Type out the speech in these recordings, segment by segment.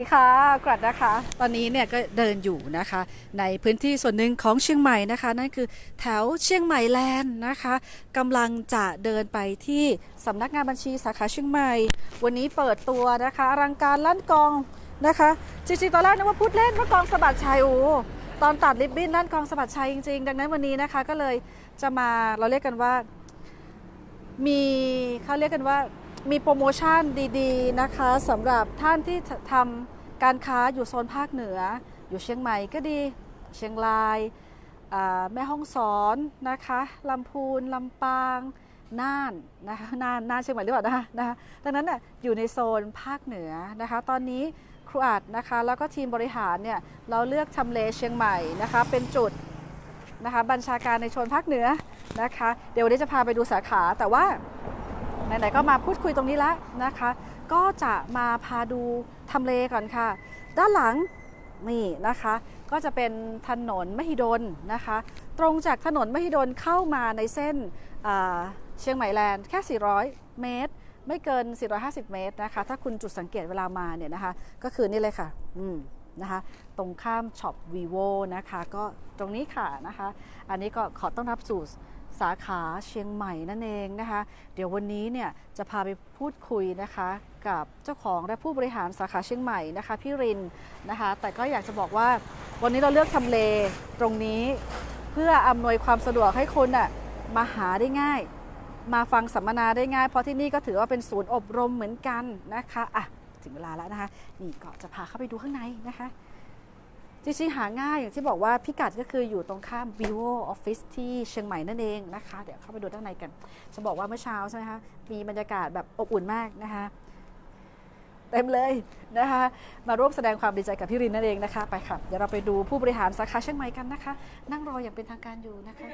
สวัสดีค่ะกรัดนะคะ ตอนนี้เนี่ยก็เดินอยู่นะคะ ในพื้นที่ส่วนหนึ่งของเชียงใหม่นะคะ นั่นคือแถวเชียงใหม่แลนด์นะคะกำลังจะเดินไปที่สำนักงานบัญชีสาขาเชียงใหม่ วันนี้เปิดตัวนะคะอลังการลั่นกองนะคะจริงๆตอนแรกนึกว่าพูดเล่นว่ากองสะบัดชัยโอ้ตอนตัดริบบิ้นลั่นกองสะบัดชัยจริงๆ ดังนั้นวันนี้นะคะก็เลยจะมาเราเรียกกันว่า มีเขาเรียกกันว่า มีโปรโมชั่นดีๆนะคะสำหรับท่านที่ทำการค้าอยู่โซนภาคเหนือ อยู่เชียงใหม่ก็ดี เชียงรายแม่ฮ่องสอนนะคะลำพูนลำปางน่านนะคะน่านน่านเชียงใหม่หรือเปล่านะคะนะคะดังนั้นน่ะอยู่ในโซนภาคเหนือนะคะ ตอนนี้ครูอัดนะคะแล้วก็ทีมบริหารเนี่ยเราเลือกทำเลเชียงใหม่นะคะเป็นจุดนะคะบัญชาการในโซนภาคเหนือนะคะ เดี๋ยววันนี้จะพาไปดูสาขาแต่ว่า ไหนๆก็มาพูดคุยตรงนี้แล้วนะคะ ก็จะมาพาดูทำเลก่อนค่ะ ด้านหลังนี่นะคะ ก็จะเป็นถนนมหิดลนะคะ ตรงจากถนนมหิดลเข้ามาในเส้นเชียงใหม่แลนด์แค่ 400 เมตร ไม่เกิน 450 เมตรนะคะ ถ้าคุณจุดสังเกตเวลามาเนี่ยนะคะ ก็คือนี่เลยค่ะ อืมนะคะตรงข้ามช็อป vivo นะคะ ก็ตรงนี้ค่ะนะคะ อันนี้ก็ขอต้อนรับสู่ สาขาเชียงใหม่นั่นเองนะคะ เดี๋ยววันนี้เนี่ยจะพาไปพูดคุยนะคะกับเจ้าของและผู้บริหารสาขาเชียงใหม่นะคะพี่รินนะคะ แต่ก็อยากจะบอกว่าวันนี้เราเลือกทำเลตรงนี้ เพื่ออำนวยความสะดวกให้คนน่ะมาหาได้ง่าย มาฟังสัมมนาได้ง่าย เพราะที่นี่ก็ถือว่าเป็นศูนย์อบรมเหมือนกันนะคะอะถึงเวลาแล้วนะคะ นี่ก็จะพาเข้าไปดูข้างในนะคะ จริงๆหาง่ายอย่างที่บอกว่าพิกัดก็คืออยู่ตรงข้าม vivo office ที่เชียงใหม่นั่นเองนะคะ เดี๋ยวเข้าไปดูด้านในกัน จะบอกว่าเมื่อเช้าใช่ไหมคะ มีบรรยากาศแบบอบอุ่นมากนะคะเต็มเลยนะคะ มาร่วมแสดงความดีใจกับพี่รินนั่นเองนะคะ ไปค่ะ เดี๋ยวเราไปดูผู้บริหารสาขาเชียงใหม่กันนะคะ นั่งรออย่างเป็นทางการอยู่นะคะ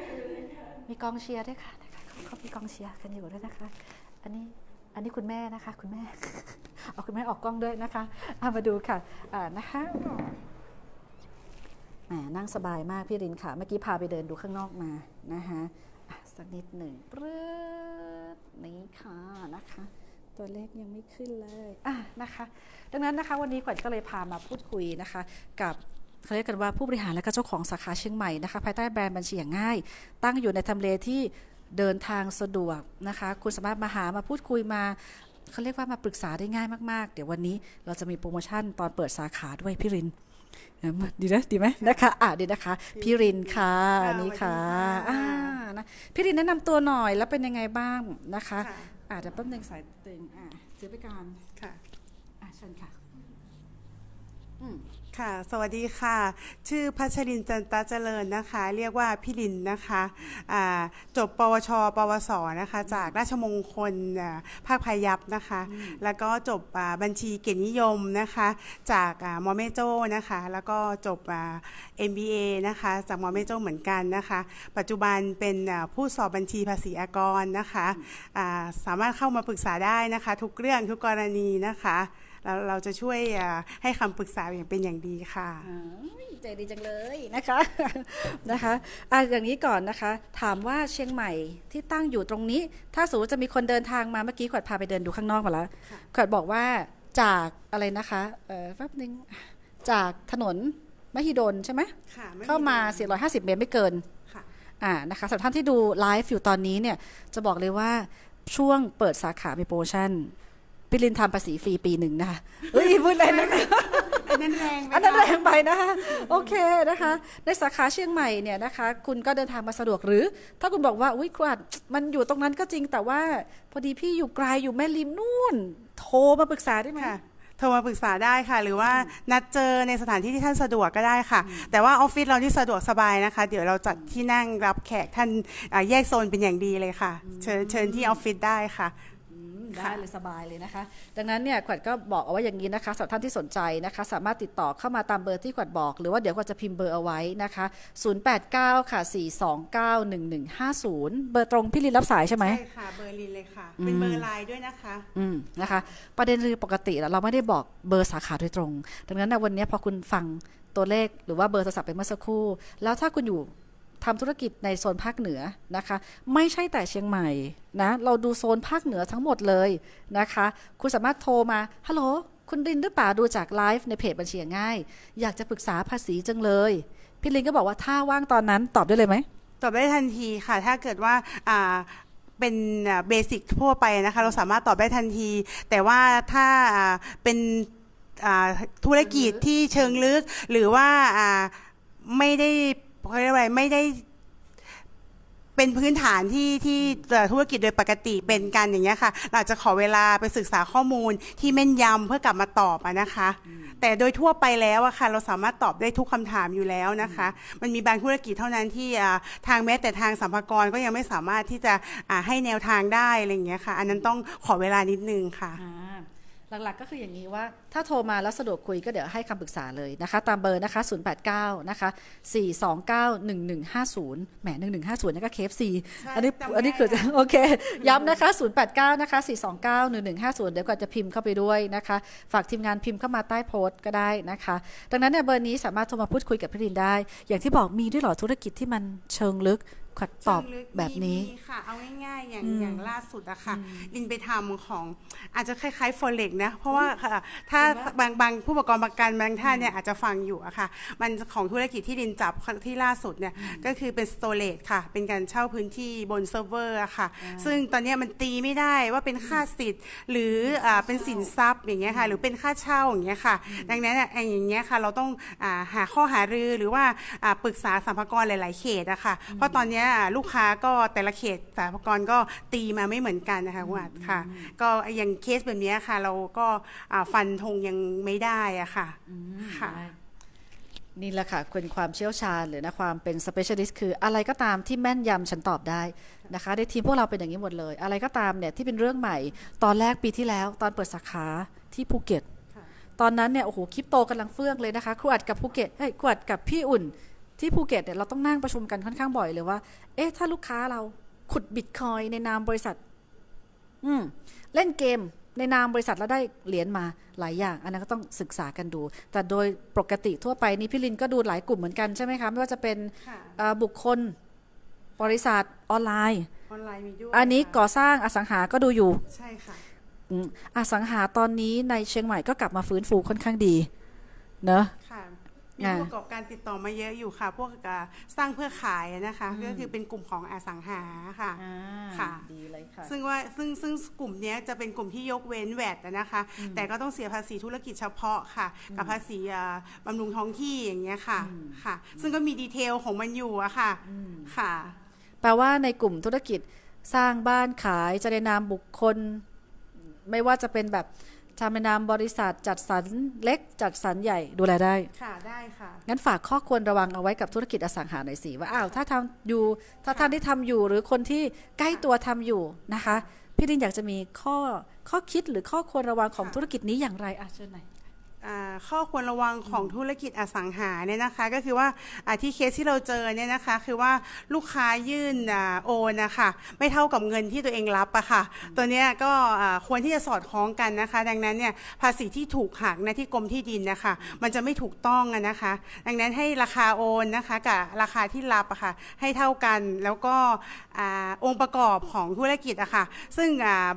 มีกองเชียร์ด้วยค่ะนะคะเขามีกองเชียร์กันอยู่ด้วยนะคะ อันนี้อันนี้คุณแม่นะคะ คุณแม่เอาคุณแม่ออกกล้องด้วยนะคะามาดูค่ะอ่านะคะ นั่งสบายมากพี่รินค่ะ เมื่อกี้พาไปเดินดูข้างนอกมานะคะสักนิดหนึ่งปรื๊ดนี่ค่ะนะคะ ตัวเลขยังไม่ขึ้นเลยอะนะคะ ดังนั้นนะคะวันนี้ขวัญก็เลยพามาพูดคุยนะคะ กับเขาเรียกกันว่าผู้บริหารและก็เจ้าของสาขาเชียงใหม่นะคะ ภายใต้แบรนด์บัญชีอย่างง่าย ตั้งอยู่ในทำเลที่เดินทางสะดวกนะคะ คุณสามารถมาหามาพูดคุยมาเขาเรียกว่ามาปรึกษาได้ง่ายมาก ๆ เดี๋ยววันนี้เราจะมีโปรโมชั่นตอนเปิดสาขาด้วยพี่ริน ดีนะดีไหมนะคะอะดีนะคะ พี่รินค่ะค่ะนี่ค่ะสวัสดีค่ะอ่านะพี่รินแนะนำตัวหน่อยแล้วเป็นยังไงบ้างนะคะค่ะอะเดี๋ยวแป๊บนึงสายตึงอะซื้อไปก่อนค่ะอะเชิญค่ะอืม ค่ะ สวัสดีค่ะ ชื่อพัชรินจันตาเจริญนะคะ เรียกว่าพี่ลินนะคะอ่าจบปวช ปวส นะคะ จากราชมงคลอ่าภาคพายัพนะคะ แล้วก็จบอ่าบัญชีเกียรตินิยมนะคะ จากอ่ามอเมโจนะคะ แล้วก็จบอ่า MBA นะคะ จากมอเมโจเหมือนกันนะคะ ปัจจุบันเป็นอ่าผู้สอบบัญชีภาษีอากรนะคะอ่าสามารถเข้ามาปรึกษาได้นะคะ ทุกเรื่องทุกกรณีนะคะ เราเราจะช่วยอ่าให้คำปรึกษาอย่างเป็นอย่างดีค่ะอ่าใจดีจังเลยนะคะนะคะอะอย่างนี้ก่อนนะคะ ถามว่าเชียงใหม่ที่ตั้งอยู่ตรงนี้ ถ้าสมมติจะมีคนเดินทางมาเมื่อกี้ขวัญพาไปเดินดูข้างนอกมาแล้วขวัญบอกว่าจากอะไรนะคะเออแป๊บนึงจากถนนมหิดลใช่ไหมค่ะไเข้ามา 450 เมตรไม่เกินค่ะอ่านะคะสำหรับท่านที่ดูไลฟ์อยู่ตอนนี้เนี่ยจะบอกเลยว่าช่วงเปิดสาขามีโปรโมชั่น พี่ลินทำภาษีฟรีปีหนึ่งนะคะเฮ้ยพูดเล่นนะคะอันนั้นแรงไหมอันนั้นคะแรงไปนะคะโอเคนะคะ ในสาขาเชียงใหม่เนี่ยนะคะ คุณก็เดินทางมาสะดวกหรือ ถ้าคุณบอกว่าอุ้ยควัดมันอยู่ตรงนั้นก็จริงแต่ว่า พอดีพี่อยู่ไกลอยู่แม่ริมนู่น โทรมาปรึกษาได้ไหมค่ะโทรมาปรึกษาได้ค่ะ หรือว่านัดเจอในสถานที่ที่ท่านสะดวกก็ได้ค่ะ แต่ว่าออฟฟิศเราที่สะดวกสบายนะคะ เดี๋ยวเราจัดที่นั่งรับแขกท่านอ่าแยกโซนเป็นอย่างดีเลยค่ะ เชิญเชิญที่ออฟฟิศได้ค่ะอืม ได้เลยสบายเลยนะคะ ดังนั้นเนี่ยขวัญก็บอกเอาไว้อย่างนี้นะคะสำหรับท่านที่สนใจนะคะ สามารถติดต่อเข้ามาตามเบอร์ที่ขวัญบอก หรือว่าเดี๋ยวขวัญจะพิมพ์เบอร์เอาไว้นะคะ 089 ค่ะ 429 1150 เบอร์ตรงพี่ลินรับสายใช่ไหม ใช่ค่ะเบอร์ลินเลยค่ะ เป็นเบอร์ไลน์ด้วยนะคะ อืมนะคะ ประเด็นคือปกติแล้วเราไม่ได้บอกเบอร์สาขาโดยตรง ดังนั้นนะวันนี้พอคุณฟังตัวเลขหรือว่าเบอร์โทรศัพท์ไปเมื่อสักครู่ แล้วถ้าคุณอยู่ ทำธุรกิจในโซนภาคเหนือนะคะ ไม่ใช่แต่เชียงใหม่นะเราดูโซนภาคเหนือทั้งหมดเลยนะคะ คุณสามารถโทรมาฮัลโหลคุณรินหรือเปล่าดูจากไลฟ์ในเพจบัญชีง่าย อยากจะปรึกษาภาษีจังเลยพี่ลินก็บอกว่าถ้าว่างตอนนั้นตอบได้เลยไหมตอบได้ทันทีค่ะ ถ้าเกิดว่าอ่าเป็นเบสิกทั่วไปนะคะ เราสามารถตอบได้ทันที แต่ว่าถ้าเป็นธุรกิจที่เชิงลึก หรือว่าไม่ได้ เขาเรียกว่าอะไรไม่ได้เป็นพื้นฐานที่ที่เอ่อธุรกิจโดยปกติเป็นกันอย่างเงี้ยค่ะ เราอาจจะขอเวลาไปศึกษาข้อมูลที่แม่นยำเพื่อกลับมาตอบอะนะคะ แต่โดยทั่วไปแล้วอะค่ะ เราสามารถตอบได้ทุกคำถามอยู่แล้วนะคะ มันมีบางธุรกิจเท่านั้นที่อ่าทางแม้แต่ทางสัมภากรก็ยังไม่สามารถที่จะอ่าให้แนวทางได้อะไรอย่างเงี้ยค่ะ อันนั้นต้องขอเวลานิดนึงค่ะอ่า หลักๆก็คืออย่างนี้ว่าถ้าโทรมาแล้วสะดวกคุยก็เดี๋ยวให้คำปรึกษาเลยนะคะ ตามเบอร์นะคะ 089 นะคะ 429 1150 แหม 1150นี่ก็ KFC ใช่อันนี้จำได้อันนี้คือโอเค ย้ำนะคะ 089 นะคะ 429 1150 เดี๋ยวก็จะพิมพ์เข้าไปด้วยนะคะ ฝากทีมงานพิมพ์เข้ามาใต้โพสต์ก็ได้นะคะ ดังนั้นเนี่ยเบอร์นี้สามารถโทรมาพูดคุยกับพี่รินได้ อย่างที่บอกมีด้วยเหรอธุรกิจที่มันเชิงลึก ขัดตอบเชิงลึกแบบนี้มีค่ะ เอาง่ายๆอย่างอย่างล่าสุดอะค่ะลินไปทำของอาจจะคล้ายๆ forex นะ เพราะว่าค่ะถ้าบางบางผู้ประกอบการบางท่านเนี่ยอาจจะฟังอยู่อะค่ะ มันของธุรกิจที่ลินจับที่ล่าสุดเนี่ยก็คือเป็น storage ค่ะ เป็นการเช่าพื้นที่บนเซิร์ฟเวอร์อะค่ะ ซึ่งตอนเนี้ยมันตีไม่ได้ว่าเป็นค่าสิทธิ์ หรืออ่าเป็นสินทรัพย์อย่างเงี้ยค่ะหรือเป็นค่าเช่าอย่างเงี้ยค่ะ ดังนั้นอะอย่างเงี้ยค่ะเราต้องอ่าหาข้อหารือหรือว่าอ่าปรึกษาสัมภากระหลาย ๆ เขตอะค่ะเพราะตอนเนี้ยอ่าลูกค้าก็แต่ละเขตสัมภากระก็ตีมาไม่เหมือนกันนะคะคุณอัดค่ะ ก็อย่างเคสแบบเนี้ยค่ะ เราก็อ่าฟันธงยังไม่ได้อะค่ะค่ะนี่แหละค่ะเป็นความเชี่ยวชาญหรือนะความเป็น specialist คืออะไรก็ตามที่แม่นยำฉันตอบได้นะคะ ในทีมพวกเราเป็นอย่างนี้หมดเลย อะไรก็ตามเนี่ยที่เป็นเรื่องใหม่ ตอนแรกปีที่แล้ว ตอนเปิดสาขาที่ภูเก็ตค่ะตอนนั้นเนี่ยโอ้โหคริปโตกำลังเฟื่องเลยนะคะครูอัดกับภูเก็ตเฮ้ยครูอัดกับพี่อุ่น ที่ภูเก็ตเนี่ยเราต้องนั่งประชุมกันค่อนข้างบ่อยเลยว่า เอ๊ะถ้าลูกค้าเราขุดบิตคอยในนามบริษัท อืมเล่นเกมในนามบริษัทแล้วได้เหรียญมาหลายอย่าง อันนั้นก็ต้องศึกษากันดู แต่โดยปกติทั่วไปนี่พี่ลินก็ดูหลายกลุ่มเหมือนกันใช่ไหมคะไม่ว่าจะเป็นค่ะเอ่อบุคคลบริษัทออนไลน์ออนไลน์มีด้วยอันนี้ค่ะก่อสร้างอสังหาก็ดูอยู่ ใช่ค่ะอืมอสังหาตอนนี้ในเชียงใหม่ก็กลับมาฟื้นฟูค่อนข้างดี เนอะค่ะ มีอ่าผู้ประกอบการติดต่อมาเยอะอยู่ค่ะ พวกอ่าสร้างเพื่อขายนะคะ ก็คือเป็นกลุ่มของอสังหาค่ะค่ะดีเลยค่ะ ซึ่งว่าซึ่งซึ่งกลุ่มเนี้ยจะเป็นกลุ่มที่ยกเว้นแวดนะคะ แต่ก็ต้องเสียภาษีธุรกิจเฉพาะค่ะ กับภาษีอ่าบำรุงท้องที่อย่างเงี้ยค่ะค่ะ ซึ่งก็มีดีเทลของมันอยู่อะค่ะค่ะ แปลว่าในกลุ่มธุรกิจสร้างบ้านขายจะในนามบุคคล ไม่ว่าจะเป็นแบบ ทำในนามบริษัทจัดสรรเล็กจัดสรรใหญ่ดูแลได้ ค่ะได้ค่ะ งั้นฝากข้อควรระวังเอาไว้กับธุรกิจอสังหาหน่อยสิว่าอ้าวถ้าทำอยู่ถ้าท่านที่ทำอยู่หรือคนที่ใกล้ตัวทำอยู่นะคะ พี่ดินอยากจะมีข้อข้อคิดหรือข้อควรระวังของค่ะธุรกิจนี้อย่างไรอะเชิญหน่อยอ่า ข้อควรระวังของธุรกิจอสังหาเนี่ยนะคะก็คือว่าที่เคสที่เราเจอเนี่ยนะคะคือว่าลูกค้ายื่นอโอนนะคะไม่เท่ากับเงินที่ตัวเองรับอะค่ะ ตัวเนี้ยก็ควรที่จะสอดคล้องกันนะคะ ดังนั้นเนี่ยภาษีที่ถูกหักนะที่กรมที่ดินนะคะมันจะไม่ถูกต้องนะคะ ดังนั้นให้ราคาโอนนะคะกับราคาที่รับอะค่ะให้เท่ากันแล้วก็องค์ประกอบของธุรกิจอะค่ะซึ่ง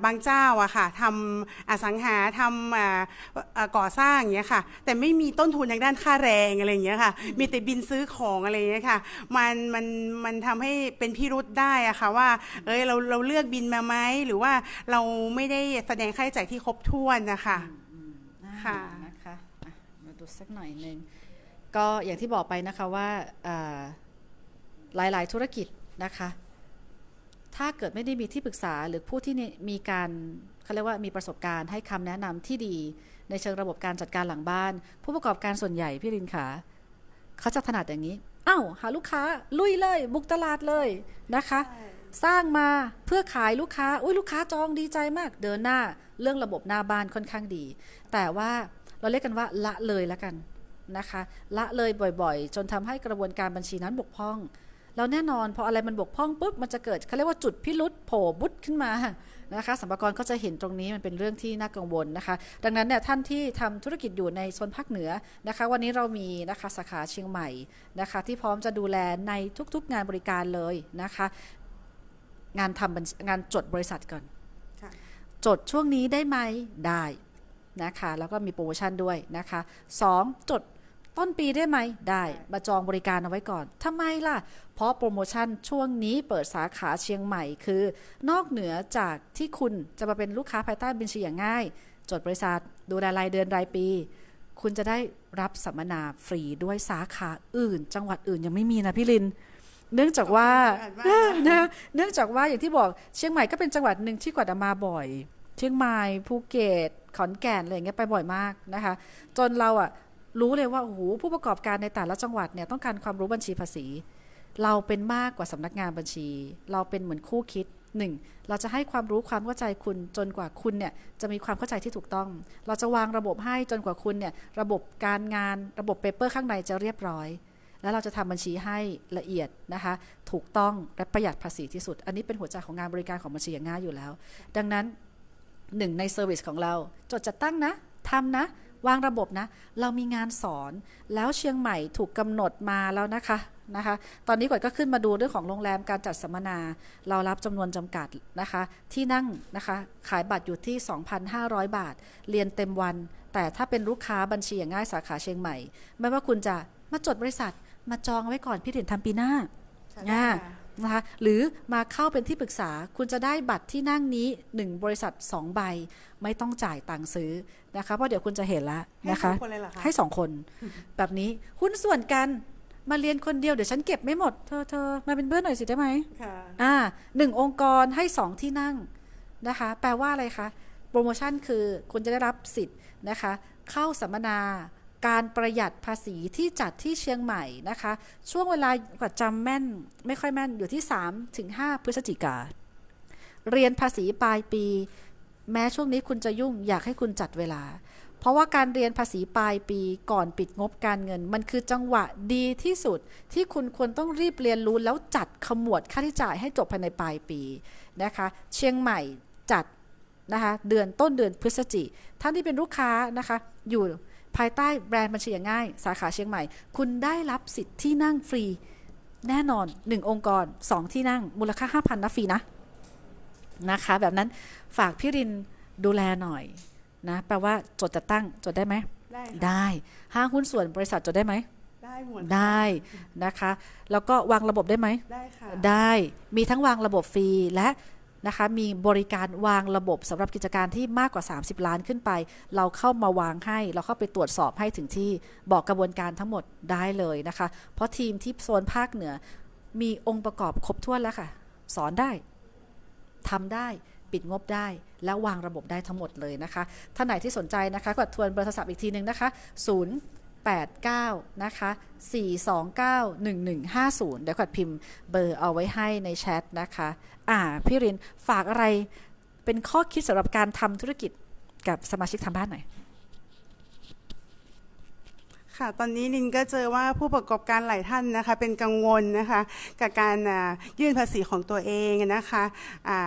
บางเจ้าอะค่ะทำอสังหาทำก่อสร้างอย่างงี้ยค่ะ แต่ไม่มีต้นทุนทางด้านค่าแรงอะไรอย่างเงี้ยค่ะ มีแต่บินซื้อของอะไรอย่างเงี้ยค่ะ มันมันมันทำให้เป็นพิรุษได้อะค่ะว่า เอ้ยเราเราเลือกบินมาไหมหรือว่าเราไม่ได้แสดงค่าใช้จ่ายที่ครบถ้วนนะคะค่ะนะคะอะมาดูสักหน่อยหนึ่งก็อย่างที่บอกไปนะคะว่าอ่าหลาย ๆ ธุรกิจนะคะ ถ้าเกิดไม่ได้มีที่ปรึกษาหรือผู้ที่เนี่ยมีการเขาเรียกว่ามีประสบการณ์ให้คำแนะนำที่ดี ในเชิงระบบการจัดการหลังบ้าน ผู้ประกอบการส่วนใหญ่พี่รินขาเขาจะถนัดอย่างนี้เอ้าหาลูกค้าลุยเลย บุกตลาดเลยนะคะ สร้างมาเพื่อขายลูกค้าอุ้ยลูกค้าจองดีใจมาก เดินหน้าเรื่องระบบหน้าบ้านค่อนข้างดี แต่ว่าเราเรียกกันว่าละเลยแล้วกันนะคะ ละเลยบ่อยๆ จนทำให้กระบวนการบัญชีนั้นบกพร่องแล้วแน่นอนพออะไรมันบกพร่องปุ๊บมันจะเกิดเขาเรียกว่าจุดพิรุษโผล่บุดขึ้นมา นะคะสัมภากรก็จะเห็นตรงนี้มันเป็นเรื่องที่น่ากังวลนะคะ ดังนั้นเนี่ยท่านที่ทำธุรกิจอยู่ในโซนภาคเหนือนะคะ วันนี้เรามีนะคะสาขาเชียงใหม่นะคะ ที่พร้อมจะดูแลในทุกๆงานบริการเลยนะคะ งานทำบัญชีงานจดบริษัทก่อนค่ะจดช่วงนี้ได้ไหมได้นะคะ แล้วก็มีโปรโมชั่นด้วยนะคะ 2. จด ต้นปีได้ไหม ได้มาจองบริการเอาไว้ก่อนทำไมล่ะ เพราะโปรโมชั่นช่วงนี้เปิดสาขาเชียงใหม่คือ นอกเหนือจากที่คุณจะมาเป็นลูกค้าภายใต้บัญชีอย่างง่าย จดบริษัท ดูแลรายเดือนรายปี คุณจะได้รับสัมมนาฟรีด้วยสาขาอื่น จังหวัดอื่นยังไม่มีนะพี่ลินเนื่องจากว่าขอบคุณมากนะคะนะเนื่องจากว่าอย่างที่บอกเชียงใหม่ก็เป็นจังหวัดหนึ่งที่กวาดมาบ่อย เชียงใหม่ภูเก็ตขอนแก่นอะไรอย่างเงี้ยไปบ่อยมากนะคะ จนเราอะ รู้เลยว่าโอ้โหผู้ประกอบการในแต่ละจังหวัดเนี่ยต้องการความรู้บัญชีภาษี เราเป็นมากกว่าสำนักงานบัญชี เราเป็นเหมือนคู่คิดหนึ่งเราจะให้ความรู้ความเข้าใจคุณจนกว่าคุณเนี่ยจะมีความเข้าใจที่ถูกต้อง เราจะวางระบบให้จนกว่าคุณเนี่ยระบบการงานระบบเปเปอร์ข้างในจะเรียบร้อย แล้วเราจะทำบัญชีให้ละเอียดนะคะถูกต้องและประหยัดภาษีที่สุด อันนี้เป็นหัวใจของงานบริการของบัญชีอย่างง่ายอยู่แล้ว ดังนั้นหนึ่งในเซอร์วิสของเราจดจัดตั้งนะทำนะ วางระบบนะ เรามีงานสอนแล้วเชียงใหม่ถูกกำหนดมาแล้วนะคะนะคะ ตอนนี้ก่อนก็ขึ้นมาดูเรื่องของโรงแรมการจัดสัมมนา เรารับจำนวนจำกัดนะคะ ที่นั่งนะคะ ขายบัตรอยู่ที่ 2,500 บาท เรียนเต็มวัน แต่ถ้าเป็นลูกค้าบัญชีอย่างง่ายสาขาเชียงใหม่ ไม่ว่าคุณจะมาจดบริษัทมาจองไว้ก่อนพี่ถึงทำปีหน้าอ่า นะคะหรือมาเข้าเป็นที่ปรึกษาคุณจะได้บัตรที่นั่งนี้ 1 บริษัท 2 ใบ ไม่ต้องจ่ายตังค์ซื้อนะคะเพราะเดี๋ยวคุณจะเห็นแล้วให้นะคะสองคนเลยเหรอคะให้สองคน แบบนี้หุ้นส่วนกันมาเรียนคนเดียวเดี๋ยวฉันเก็บไม่หมดเธอเธอมาเป็นเพื่อนหน่อยสิได้ไหมค่ะอ่าหนึ่งองค์กรให้สองที่นั่งนะคะ แปลว่าอะไรคะโปรโมชั่นคือคุณจะได้รับสิทธิ์นะคะ เข้าสัมมนา การประหยัดภาษีที่จัดที่เชียงใหม่นะคะ ช่วงเวลากว่าจำแม่นไม่ค่อยแม่นอยู่ที่ 3 ถึง 5 พฤศจิกา เรียนภาษีปลายปี แม้ช่วงนี้คุณจะยุ่งอยากให้คุณจัดเวลา เพราะว่าการเรียนภาษีปลายปีก่อนปิดงบการเงิน มันคือจังหวะดีที่สุดที่คุณควรต้องรีบเรียนรู้แล้วจัดขมวดค่าใช้จ่ายให้จบภายในปลายปีนะคะ เชียงใหม่จัดนะคะเดือนต้นเดือนพฤศจิท่านที่เป็นลูกค้านะคะอยู่ ภายใต้แบรนด์บัญชีอย่างง่าย สาขาเชียงใหม่ คุณได้รับสิทธิ์ที่นั่งฟรี แน่นอน 1 องค์กร 2 ที่นั่งมูลค่า 5,000นะฟรีนะนะคะ แบบนั้นฝากพี่รินดูแลหน่อยนะแปลว่าจดจัดตั้งจดได้ไหมได้ค่ะได้ห้างหุ้นส่วนบริษัทจดได้ไหมได้หมดได้นะคะ แล้วก็วางระบบได้ไหมได้ค่ะได้มีทั้งวางระบบฟรีและ นะคะมีบริการวางระบบสำหรับกิจการที่มากกว่า 30 ล้านขึ้นไป เราเข้ามาวางให้ เราเข้าไปตรวจสอบให้ถึงที่บอกกระบวนการทั้งหมดได้เลยนะคะ เพราะทีมที่โซนภาคเหนือ มีองค์ประกอบครบถ้วนแล้วค่ะ สอนได้ทำได้ปิดงบได้ แล้ววางระบบได้ทั้งหมดเลยนะคะ ท่านไหนที่สนใจนะคะ กดทวนเบอร์โทรศัพท์อีกทีหนึ่งนะคะ 89 นะคะ 429 1150 เดี๋ยวกดพิมพ์เบอร์เอาไว้ให้ในแชทนะคะ อ่า พี่รินฝากอะไรเป็นข้อคิดสำหรับการทำธุรกิจกับสมาชิกทางบ้านหน่อย ค่ะตอนนี้ลินก็เจอว่าผู้ประกอบการหลายท่านนะคะเป็นกังวลนะคะกับการยื่นภาษีของตัวเองนะคะอา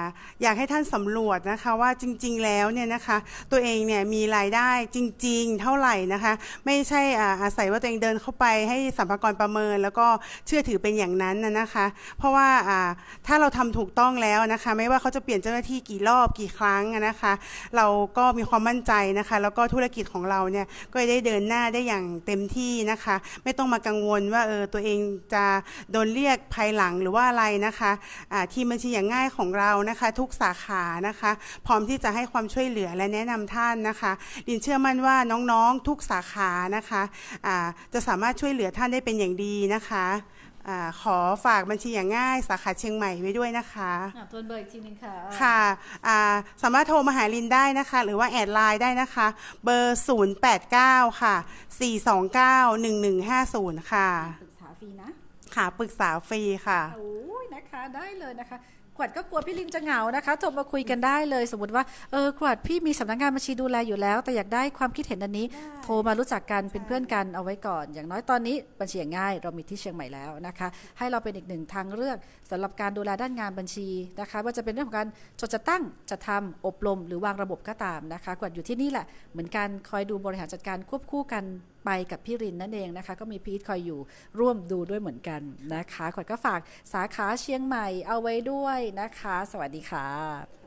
อยากให้ท่านสำรวจนะคะว่าจริงๆแล้วเนี่ยนะคะตัวเองเนี่ยมีรายได้จริง ๆ เท่าไหร่นะคะไม่ใช่อาศัยว่าตัวเองเดินเข้าไปให้สัมภากรประเมิน แล้วก็เชื่อถือเป็นอย่างนั้นนะคะ เพราะว่าถ้าเราทำถูกต้องแล้วนะคะไม่ว่าเขาจะเปลี่ยนเจ้าหน้าที่กี่รอบกี่ครั้งนะคะเราก็มีความมั่นใจนะคะแล้วก็ธุรกิจของเราเนี่ยก็ได้เดินหน้าได้อย่างเต็มที่นะคะ ไม่ต้องมากังวลว่าเออตัวเองจะโดนเรียกภายหลังหรือว่าอะไรนะคะะทีมบัญชีอย่างง่ายของเรานะคะ ทุกสาขานะคะ พร้อมที่จะให้ความช่วยเหลือและแนะนำท่านนะคะ ดินเชื่อมั่นว่าน้องๆทุกสาขานะคะะจะสามารถช่วยเหลือท่านได้เป็นอย่างดีนะคะ อาขอฝากบัญชีอย่างง่ายสาขาเชียงใหม่ไว้ด้วยนะคะทวนเบอร์อีกทีนึงค่ะ ค่ะอ่าสามารถโทรมาหาลินได้นะคะ หรือว่าแอดไลน์ได้นะคะ เบอร์ 089 ค่ะ 429 1150 ค่ะ ปรึกษาฟรีนะ ค่ะปรึกษาฟรีค่ะ โอ้ยนะคะได้เลยนะคะ ขวัญก็กลัวพี่ลินจะเหงานะคะโทรมาคุยกันได้เลย สมมติว่าเออขวัญพี่มีสำนักงานบัญชีดูแลอยู่แล้ว แต่อยากได้ความคิดเห็นอันนี้ โทรมารู้จักกันเป็นเพื่อนกันเอาไว้ก่อน อย่างน้อยตอนนี้บัญชีอย่างง่าย เรามีที่เชียงใหม่แล้วนะคะ ให้เราเป็นอีกหนึ่งทางเลือกสำหรับการดูแลด้านงานบัญชีนะคะ ว่าจะเป็นเรื่องของการจดจะตั้งจะทำอบรม หรือวางระบบก็ตามนะคะขวัญอยู่ที่นี่แหละเหมือนกันคอยดูบริหารจัดการควบคู่กัน ไปกับพี่รินนั่นเองนะคะ ก็มีพีทคอยอยู่ร่วมดูด้วยเหมือนกันนะคะขวัญก็ฝากสาขาเชียงใหม่เอาไว้ด้วยนะคะ สวัสดีค่ะ